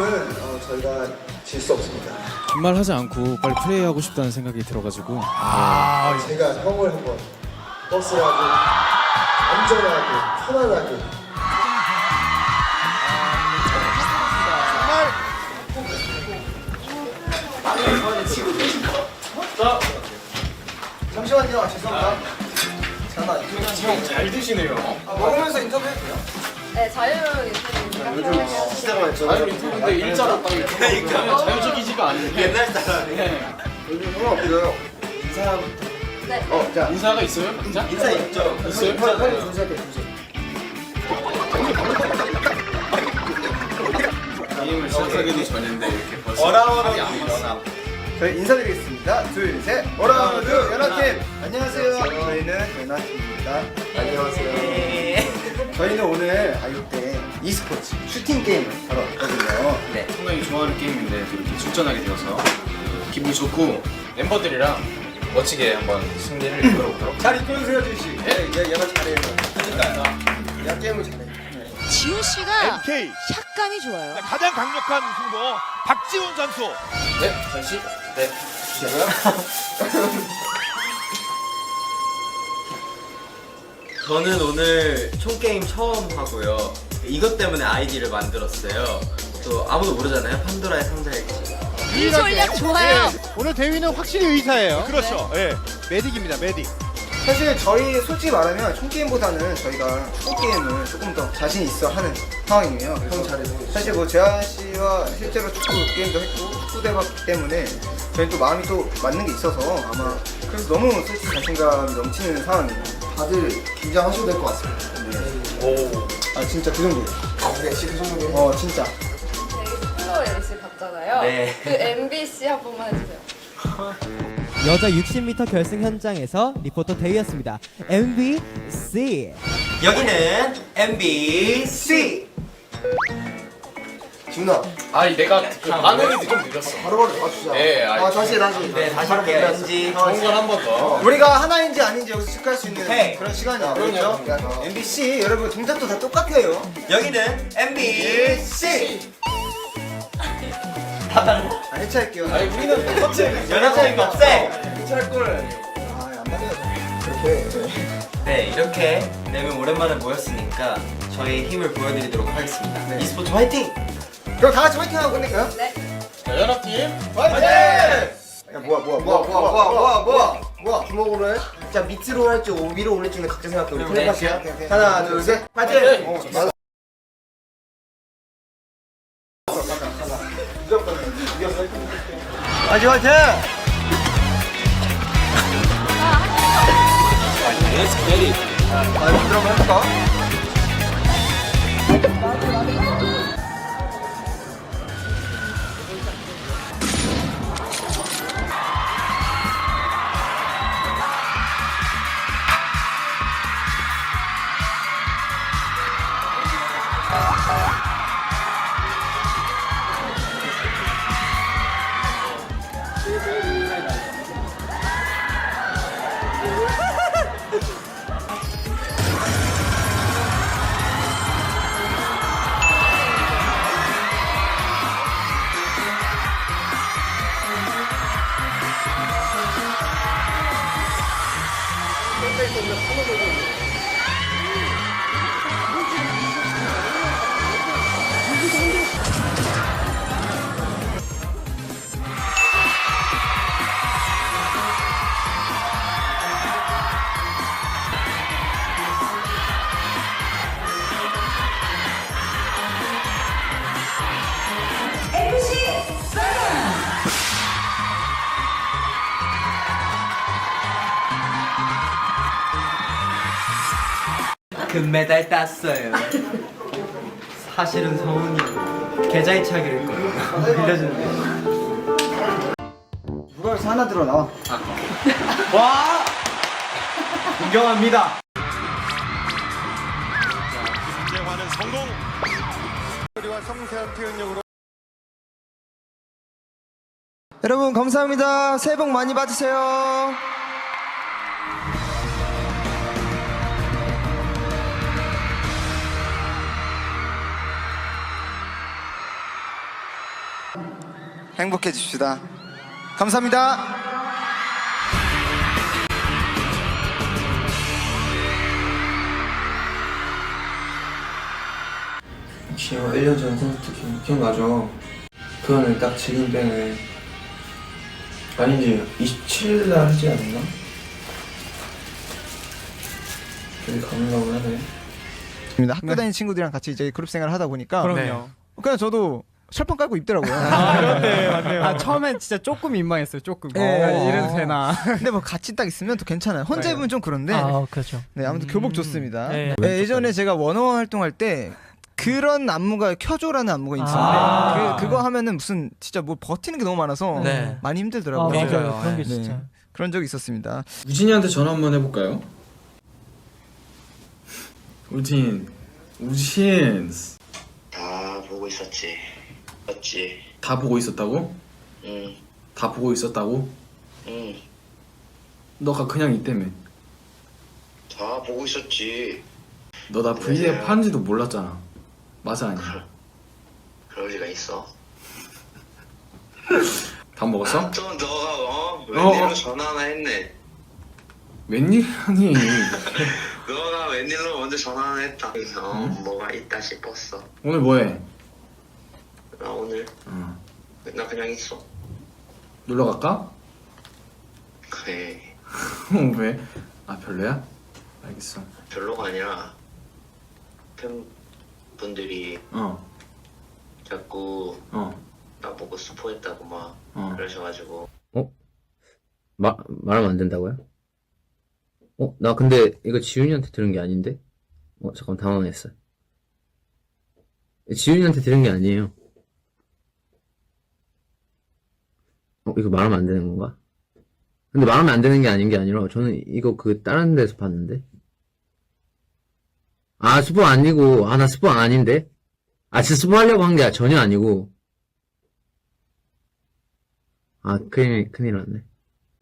게임은 어, 저희가 질 수 없습니다. 빈말하지 않고 빨리 플레이하고 싶다는 생각이 들어가지고 제가 형을 한번 버스라고 안전하게 편안하게 잠시만요. 죄송합니다. 잠깐만. 잘 드시네요. 아, 먹으면서 인터뷰해도 돼요? 네, 자유로운 인터뷰니까 시대가 많죠. 자유 인터뷰인데 일자로 딱 이렇게 그러니까 자유적이지가 않은데 옛날 사람이네. 요즘 형은 어때요? 인사부터. 네. 어, 자. 인사가 있어요? 인사? 인사 있죠? 있어요? 빨리 빨리 준수할게 준수. 게임을 시작하기도 전인데 이렇게 벌써 어라워라기 안 왔어. 저희 인사드리겠습니다. 둘, 셋. 어라운드 연합팀. 안녕하세요. 저희는 연합팀입니다. 안녕하세요. 저희는 오늘 아육대 e스포츠 슈팅 게임을 하러 왔거든요. 네. 상당히 좋아하는 게임인데 또 이렇게 출전하게 되어서 기분이 좋고 멤버들이랑 멋지게 한번 승리를 이끌어보도록 잘 이끌어주세요, 주희 씨. 네, 얘, 얘가 잘해요. 그러니까요. 얘가 게임을 잘해. 지우 씨가 MK 샷감이 좋아요. 가장 강력한 승부 박지훈 선수 네, 잠시 네. 저는 오늘 총게임 처음 하고요. 이것 때문에 아이디를 만들었어요. 또 아무도 모르잖아요. 판도라의 상자일지. 이 전략 좋아요. 예, 오늘 대위는 확실히 의사예요. 그렇죠. 예. 메딕입니다. 메딕. 사실 저희 솔직히 말하면 총 게임보다는 저희가 축구 게임을 조금 더 자신 있어 하는 상황이에요. 형 잘해서. 사실 뭐 재한 씨와 실제로 축구 게임도 했고 축구 대 봤기 때문에 저희 또 마음이 또 맞는 게 있어서 아마 그래서 너무 솔직히 자신감이 넘치는 상황이에요. 다들 긴장하셔도 될 것 같습니다. 네. 오. 아 진짜 그 정도예요. 아, 네, 진짜 그 정도예요. 어 진짜. 플로어 MC 봤잖아요. 네. 그 MBC 한 번만 해주세요. 여자 60m 결승 현장에서 리포터 대위였습니다. MVC 여기는 MBC. 준아. 아니 내가 그 반응이 좀 늦었어. 바로바로 맞추자. 네, 아, 다시 다시. 네, 다시 할게요. MG. 좋은 건한번 더. 우리가 하나인지 아닌지 여기서 체크할 수 있는 네. 그런 시간이야. 그럼요. 그렇죠? MBC 여러분 동작도 다 똑같아요. 여기는 MBC. 아, 해체할게요. 아니 우리는 똑같이 연합 걸. 아, 안 맞아요. 그렇게. 네, 이렇게 네명 오랜만에 모였으니까 저희 힘을 보여드리도록 하겠습니다. 네. e스포츠 화이팅! 그럼 다 같이 화이팅 하고 끝낼까요? 네. 자, 연합팀 화이팅! 야, 뭐야, 뭐야, 뭐야, 뭐야, 뭐야, 뭐야, 뭐야, 뭐야, 주먹으로 해? 자, 밑으로 할지 위로 올릴지는 각자 생각해. 우리 네. 텔레파시야. 하나, 둘, 셋, 화이팅! 화이팅! 어, 맞아. 화이팅, 화이팅! 아, 이거 들어가 해볼까? 하나 되고 금메달 땄어요. 사실은 성훈이 계좌 이체하기로 했거든요. 빌려주는데. 누가 여기서 하나 들어 나와. 와! 존경합니다. 이재환은 성공. 여러분 감사합니다. 새해 복 많이 받으세요. 행복해집시다. 감사합니다. 기억 1년 전 콘서트 기- 기억나죠? 그거는 딱 지금 때는 아니지 27일 날 하지 않았나? 되게 가물가물하네 학교 다니는 친구들이랑 같이 이제 그룹 생활을 하다 보니까 그럼요. 그냥 저도 철판 깔고 입더라고요. 네, 맞네요. 아 처음엔 진짜 조금 민망했어요 조금 네. 어, 이래도 되나 근데 뭐 같이 딱 있으면 또 괜찮아요. 혼자 입으면 좀 그런데 아 그렇죠 네 아무튼 교복 좋습니다. 네. 네, 예전에 제가 원어원 활동할 때 그런 안무가 켜줘라는 안무가 있었는데 아. 그, 그거 하면은 무슨 진짜 뭐 버티는 게 너무 많아서 네. 많이 아 힘들더라고요. 맞아요 그런 게 네. 진짜 그런 적이 있었습니다. 우진이한테 전화 한번 해볼까요? 우진, 우진 다 보고 있었지. 맞지? 다 보고 있었다고? 응, 다 보고 있었다고? 응. 너가 그냥 있다며. 다 보고 있었지. 너 나 V앱 하는지도 몰랐잖아. 맞아 아니야? 그럴 리가 있어. 밥 먹었어? 아, 또 너가 어? 어, 웬일로 어. 전화 하나 했네. 웬일이니? 너가 웬일로 먼저 전화 하나 했다. 그래서 어, 뭐가 있다 싶었어. 오늘 뭐해? 나 오늘 어. 나 그냥 있어. 놀러 갈까? 그래. 왜? 아 별로야? 알겠어. 별로가 아니라 팬분들이 어, 자꾸 어, 나보고 스포했다고 막 어. 그러셔가지고 마, 말하면 안 된다고요? 어? 나 근데 이거 지훈이한테 들은 게 아닌데? 어, 잠깐 당황했어. 지훈이한테 들은 게 아니에요. 어, 이거 말하면 안 되는 건가? 근데 말하면 안 되는 게 아닌 게 아니라 저는 이거 그 다른 데서 봤는데? 아, 스포 아니고, 아, 나 스포 아닌데? 아, 진짜 스포 하려고 한 게 전혀 아니고. 아, 큰일, 큰일 났네.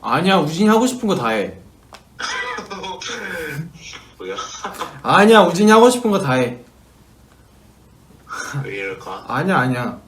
아니야 우진이 하고 싶은 거 다 해. 뭐야? 아니야 우진이 하고 싶은 거 다 해. 왜 이럴까? 아니야 아니야.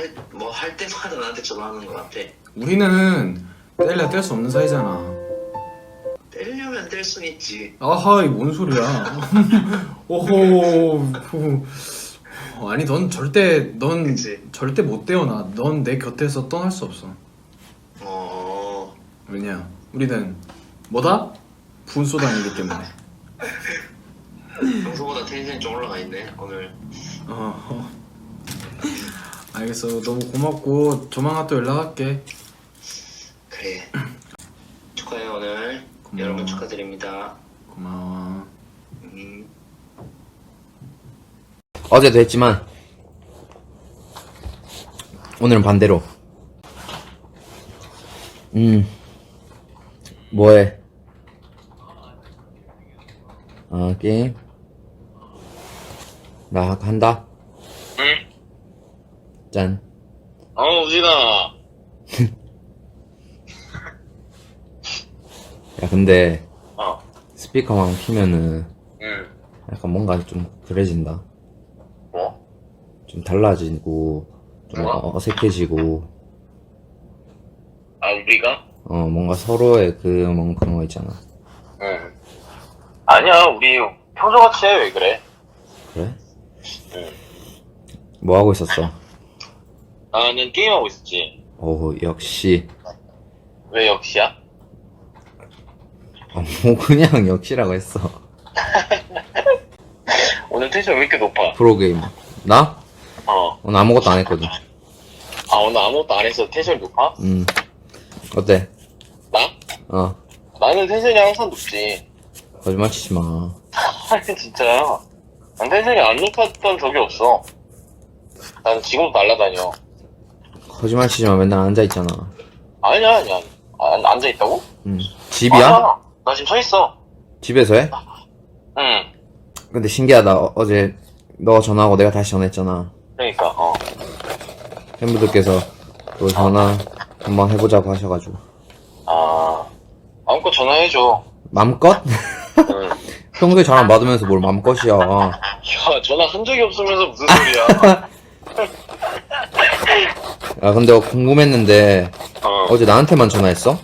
할 뭐 할 때마다 나한테 전화하는 것 같아. 우리는 뗄래 뗄수 없는 사이잖아. 때리려면 뗄 순 있지. 아하, 이 뭔 소리야. 오호. 후. 어, 아니, 넌 절대, 넌 그치. 절대 못 떼어나. 넌내 곁에서 떠날 수 없어. 어. 왜냐? 우리는 뭐다? 분소단이기 때문에. 평소보다 텐션이 좀 올라가 있네 오늘. 어, 어. 알겠어. 너무 고맙고, 조만간 또 연락할게. 그래. 축하해요 오늘. 고마워. 여러분 축하드립니다. 고마워. 음. 어제도 했지만 오늘은 반대로 음 뭐해 아 게임 나 한다 응? 짠 어 우진아. 야 근데 어. 스피커만 키면은 응. 약간 뭔가 좀 그래진다 뭐? 좀 달라지고 좀 뭐가? 어- 어색해지고 아 우리가? 어 뭔가 서로의 그 뭔가 그런 거 있잖아 응. 아니야 우리 평소같이 해 왜 그래? 그래? 응. 뭐 하고 있었어? 나는 게임하고 있었지. 오 역시 왜 역시야? 아, 뭐 그냥 역시라고 했어 오늘 텐션 왜 이렇게 높아? 프로게이머 나? 어. 오늘 아무것도 안 했거든 아 오늘 아무것도 안 해서 텐션이 높아? 음 어때? 나? 어 나는 텐션이 항상 높지. 거짓말 치지 마 아니 진짜. 난 텐션이 안 높았던 적이 없어. 난 지금도 날라다녀. 거짓말 치지 마 맨날 앉아 있잖아 아니야 아니야. 안, 앉아 있다고? 음 집이야? 아니야. 나 지금 서 있어. 집에서 해? 응. 근데 신기하다 어, 어제 너 전화하고 내가 다시 전화했잖아 그러니까 어. 팬분들께서 또 전화 한번 해보자고 하셔가지고 아. 마음껏 전화해줘. 맘껏? 응. 평소에 전화 안 받으면서 뭘 맘껏이야 야 전화 한 적이 없으면서 무슨 소리야. 아 근데 궁금했는데 어. 어제 나한테만 전화했어?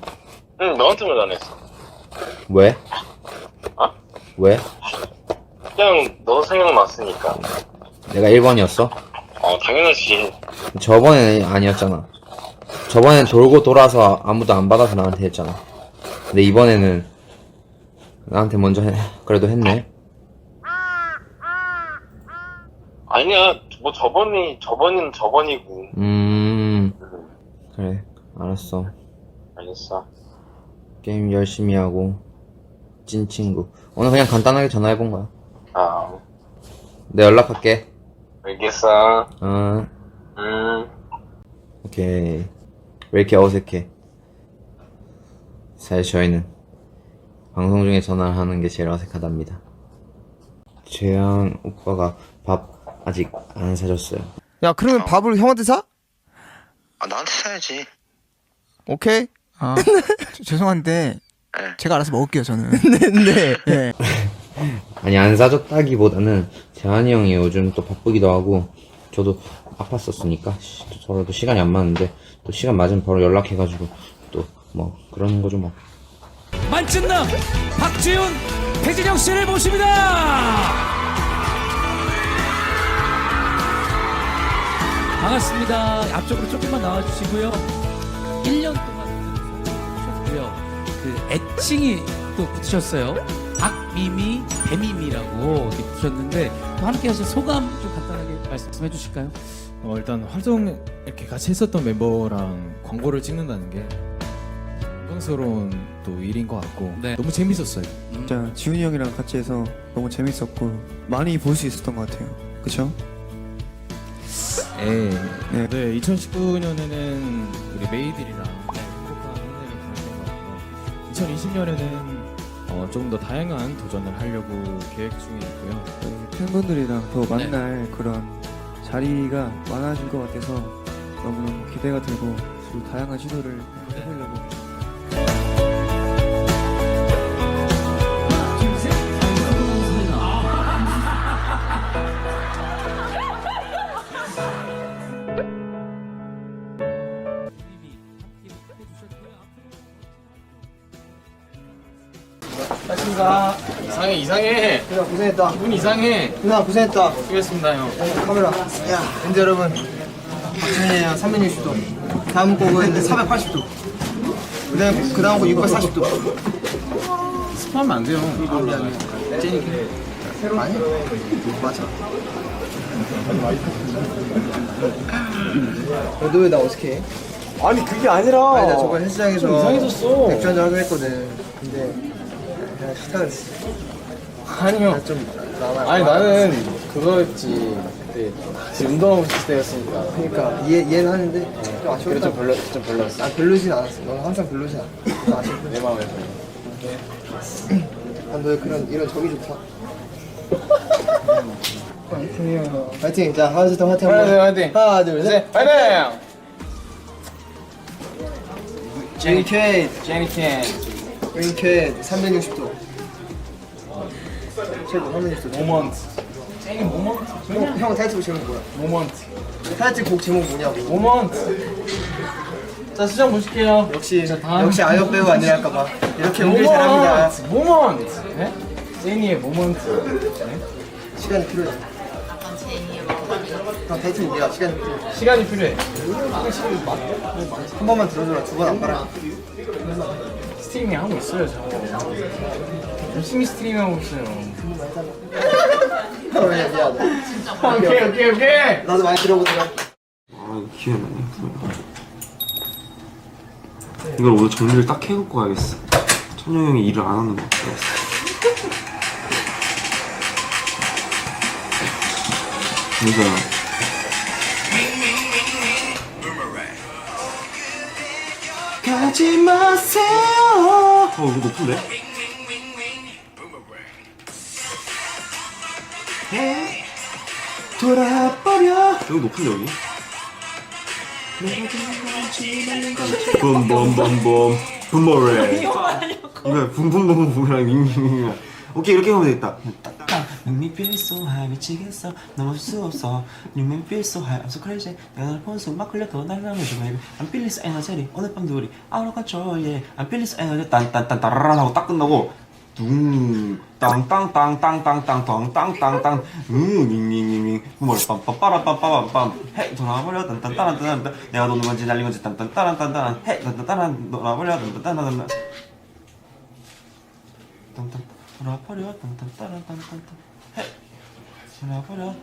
응, 너한테만 안 했어. 왜? 어? 왜? 그냥 너 생각났으니까. 내가 1번이었어? 어, 당연하지. 저번에는 아니었잖아. 저번엔 돌고 돌아서 아무도 안 받아서 나한테 했잖아. 근데 이번에는 나한테 먼저 해. 그래도 했네. 아니야, 뭐 저번이, 저번은 저번이고. 음, 그래. 알았어. 알겠어. 게임 열심히 하고. 찐 친구. 오늘 그냥 간단하게 전화해본 거야. 아, 내 연락할게. 알겠어. 어, 음. 오케이. 왜 이렇게 어색해? 사실 저희는 방송 중에 전화를 하는 게 제일 어색하답니다. 재현 오빠가 밥 아직 안 사줬어요. 야 그러면 밥을 형한테 사? 아 나한테 사야지. 오케이. 아 저- 죄송한데 제가 알아서 먹을게요 저는. 네. 네. 아니 안 사줬다기보다는 재환이 형이 요즘 또 바쁘기도 하고 저도 아팠었으니까 시- 서로도 시간이 안 맞는데 또 시간 맞으면 바로 연락해가지고 또 뭐 그러는 거죠 뭐. 만찢남 박지훈 태진영 씨를 모십니다. 반갑습니다. 앞쪽으로 조금만 나와주시고요. 1년 동안 붙으셨고요. 그 애칭이 또 붙으셨어요. 박미미, 배미미라고 이렇게 붙으셨는데 또 함께 하신 소감 좀 간단하게 말씀해 주실까요? 어, 일단 활동 이렇게 같이 했었던 멤버랑 광고를 찍는다는 게 영광스러운 또 일인 것 같고 네. 너무 재밌었어요. 진짜 지훈이 형이랑 같이 해서 너무 재밌었고 많이 볼 수 있었던 것 같아요. 그쵸? 네. 네. 네, 2019년에는 우리 메이들이랑 행복한 한 해를 보냈던 것 같고 2020년에는 어, 조금 더 다양한 도전을 하려고 계획 중에 있고요. 저희 팬분들이랑 더 만날 그런 자리가 많아질 것 같아서 너무너무 기대가 되고 또 다양한 시도를 해보려고 이상해 이상해. 누나 고생했다. 기분 이상해. 누나 고생했다. 수고했습니다 형. 카메라. 야, 현재 여러분. 박준이랑 360도. 다음 곡은 480도. 그 다음, 그 다음 곡 640도. 스포하면 안 돼요. 쟤니까. 아니? 맞아. 너왜나 어색해? 아니 그게 아니라 아니, 나 저번 헬스장에서 이상해졌어. 맥주 한잔 하기로 했거든. 근데, 그냥 싫다 그랬어. 아니요. 아니 나는 그거였지. 그때 같이 운동하고 있을 때였으니까. 그러니까, 이해, 이해는 하는데, 좀 아쉬웠다. 좀 별로 좀 별로였어. 아, 별로진 않았어. 넌 항상 별로진 않아. 좀 아쉽다. 내 마음에서. 아, 너의 그런 이런 적이 좋다. 파이팅. 자, 하나 둘셋 화이팅 한 번. 화이팅, 화이팅. 하나 둘 셋. 파이팅! 제니 케이, 제니 캔. 제니 케이 360도. 최고 360도. 모먼트. 제니 모먼트. 형, 형 타이틀 제목 뭐야? 모먼트. 타이틀 곡 제목 뭐냐고. 모먼트. 자 수정 보실게요. 역시 다음. 역시 아역 배우 아니랄까봐 이렇게 연기 잘합니다. 모먼트. 네? 제니의 모먼트. 네? 시간이 필요해. 형 타이틀 뭐야? 시간이 필요해. 시간이 필요해. 한 번만 들어줘라. 두 번 안 빨아. 스트리밍 하고 있어요, 저. 열심히 스트리밍 하고 있어요. 미안 미안. 오케이, 오케이, 오케이. 나도 많이 들어보더라. 아 이거 기회 나네 이걸 오늘 정리를 딱 해놓고 가야겠어 천영 형이 일을 안 하는 거 같아 그래서 가지 마세요 어 이거 높은데? 돌아버려 여기 높은데 여기? 봄봄봄봄 붐모레 이거 붐붐붐붐이랑 윙윙윙 오케이 이렇게 하면 되겠다 Make me feel so high 미치겠어 넘어질 수 없어 You make me feel so high I'm so crazy 내가 널 보는 순간 막 끌려도 날 남겨줘 baby I'm feeling so energetic 오늘 밤도 우리 of control yeah I'm feeling so energetic 딴딴딴 따라란 하고 딱 끝나고 둥 땅땅땅땅땅땅땅땅땅땅 음 윙윙윙윙 뭘 빰빰빠라빰빠빰빰 해 돌아버려 딴딴따란따란 내가 노는 건지 날린 건지 딴딴따란딴따란 해 딴딴따란 돌아버려 딴딴따란 딴딴 돌아버려 딴딴따란딴딴딴 해 돌아버려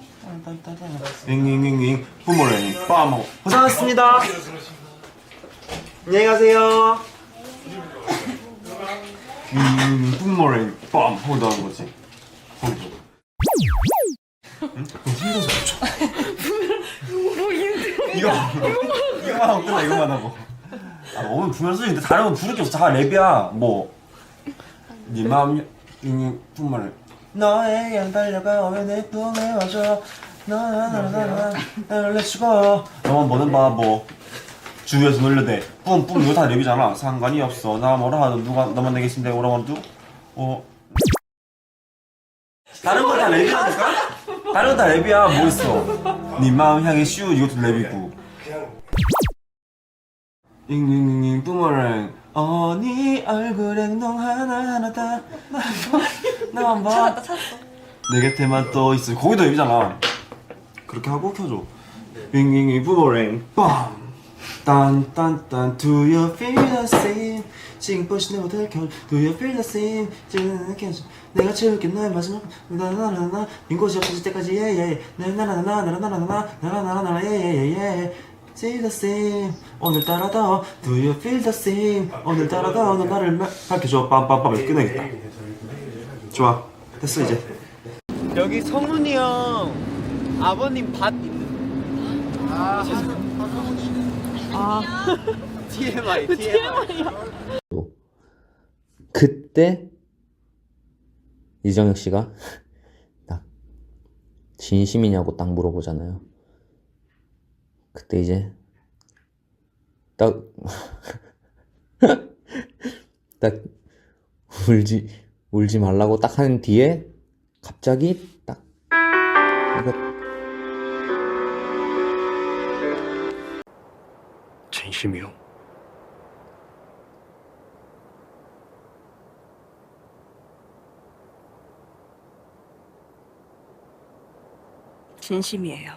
딴딴따란 윙윙윙윙 부모랭 빰 고생하셨습니다 안녕히 가세요 음, 뿜머랭 빰 하고 나온 거지. 거기서. 응? 너무 힘들어서 그렇죠. 이거 이거만 하고 끝나 이거만 하고. 아, 오늘 부면 쓰는데 다른 건 부를 게 없어. 다 랩이야. 뭐. 네 마음 이 뿜머랭. 너에게 안 달려가 왜내 품에 와줘. 나나나나나 나를 내치고. 너만 보는 바보. 주위에서 놀려대. 뿜뿜 이거 다 랩이잖아. 상관이 없어. 나 뭐라 하든 누가 너만 내게 신데 오라고 하도 어. 다른 건 다 랩이라니까? 다른 건 다 랩이야. 뭐 있어? 네 마음 향해 슈 이것도 랩이고. 잉잉잉잉 뿜어랭 어네 얼굴 행동 하나하나 다. 나만 봐내 곁에만 또 있어. 거기도 랩이잖아. 그렇게 하고 켜줘. 잉잉잉 뿜어랭 빰 딴딴딴. Do you feel the same? 지금 보시 내 모델 결 Do you feel the same? 지금 느껴져 내가 채울게. 너의 마지막 나나나나. 빈 곳이 없어질 때까지. 예예 나나나나 나나나나 나나나나 예예예 Feel the same. 오늘따라도 Do you feel the same? 오늘따라도 너 나를 마- 밝혀줘. 빰빰빰 이렇게 끝내겠다. 좋아. 됐어 이제. 여기 성훈이 형 아버님 밭 있는. 아, 아. TMI, TMI. 그때 이정혁 씨가 딱 진심이냐고 딱 물어보잖아요. 그때 이제 딱, 딱 울지, 울지 말라고 딱 하는 뒤에 갑자기 딱 이거 진심이요? 진심이에요.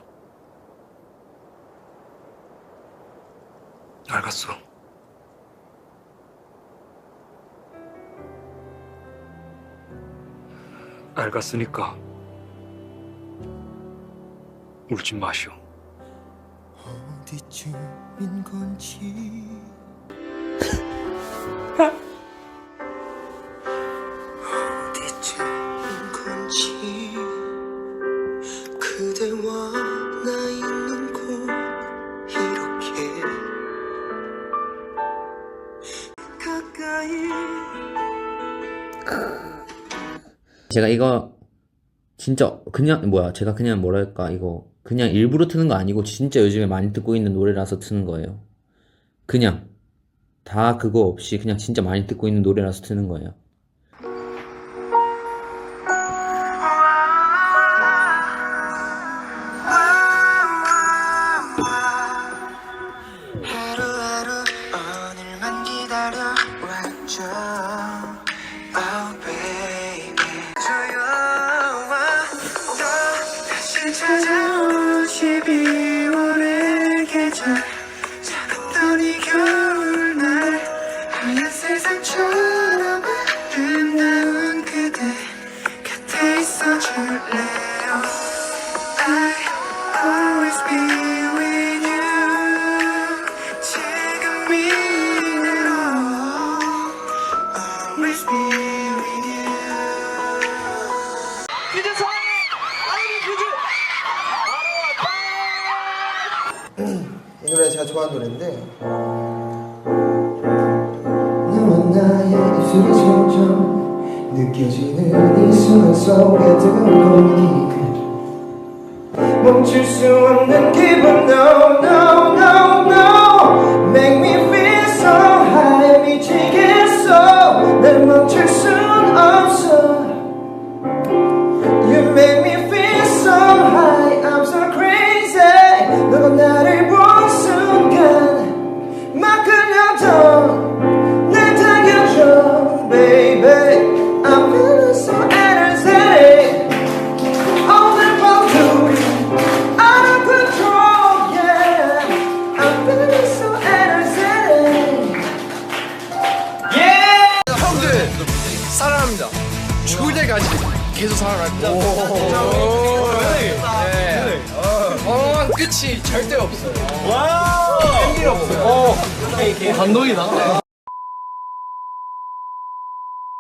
알겠어. 알겠으니까 울지 마시오. 어디쯤 인 건지. 어디쯤인 건지. 그대와 나 있는 곳 이렇게. 가까이. 제가 이거 진짜 그냥 뭐야 제가 그냥 뭐랄까 이거 그냥 일부러 트는 거 아니고 진짜 요즘에 많이 듣고 있는 노래라서 트는 거예요. 그냥 다 그거 없이 그냥 진짜 많이 듣고 있는 노래라서 트는 거예요.